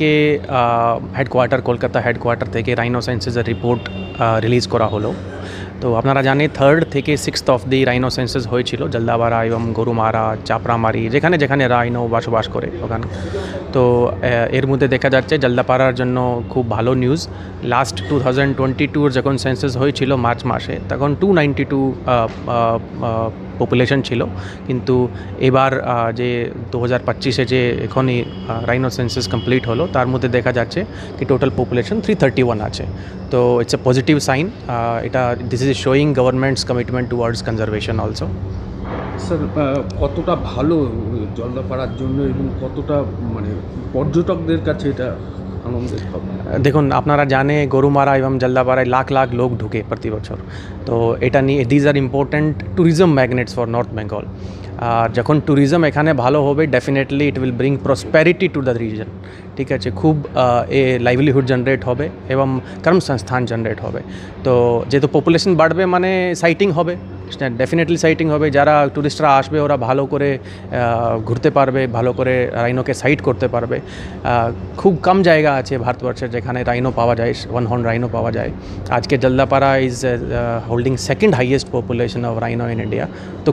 আজকে headquarter Kolkata headquarter থেকে rhino সায়েন্সেসের রিপোর্ট রিলিজ করা হলো। তো আপনারা জানে থার্ড থেকে sixth of the rhino census হয়েছিল, জলদাবাড়া এবং গরুমারা, চাপড়ামারি, যেখানে যেখানে রাইনো বসবাস করে ওখানে। তো এর মধ্যে দেখা যাচ্ছে, জলদাপাড়ার জন্য খুব ভালো news last two thousand twenty টুর যখন সেন্সেস হয়েছিল মার্চ মাসে, তখন টু নাইনটি টু পপুলেশন ছিল। কিন্তু এবার যে দু হাজার পঁচিশে যে এখনই রাইনো সেন্সাস কমপ্লিট হলো, তার মধ্যে দেখা যাচ্ছে কি total population three thirty one আছে। তো ইটস এ পজিটিভ সাইন এটা this is showing government's commitment towards conservation also sir কতটা ভালো জলদাপাড়ার জন্য এবং কতটা মানে পর্যটকদের কাছে এটা আনন্দের খবর। দেখুন, আপনারা জানে গরুমারা এবং জলদাপাড়ায় লাখ লাখ লোক ঢুকে প্রতি বছর। তো এটা নিয়ে these are important tourism magnets for north Bengal আর যখন ট্যুরিজম এখানে ভালো হবে definitely it will bring prosperity to the region ঠিক আছে, খুব এ লাইভলিহুড জেনারেট হবে এবং কর্মসংস্থান জেনারেট হবে। তো যেহেতু পপুলেশন বাড়বে মানে সাইটিং হবে। ডেফিনেটলি সাইটিং হবে, যারা টুরিস্টরা আসবে, ওরা ভালো করে ঘুরতে পারবে, ভালো করে রাইনোকে সাইট করতে পারবে। খুব কম জায়গা আছে ভারতবর্ষের যেখানে রাইনো পাওয়া যায় ওয়ান হর্ন রাইনো পাওয়া যায়। আজকে Jaldapara is holding second highest population of rhino in India তো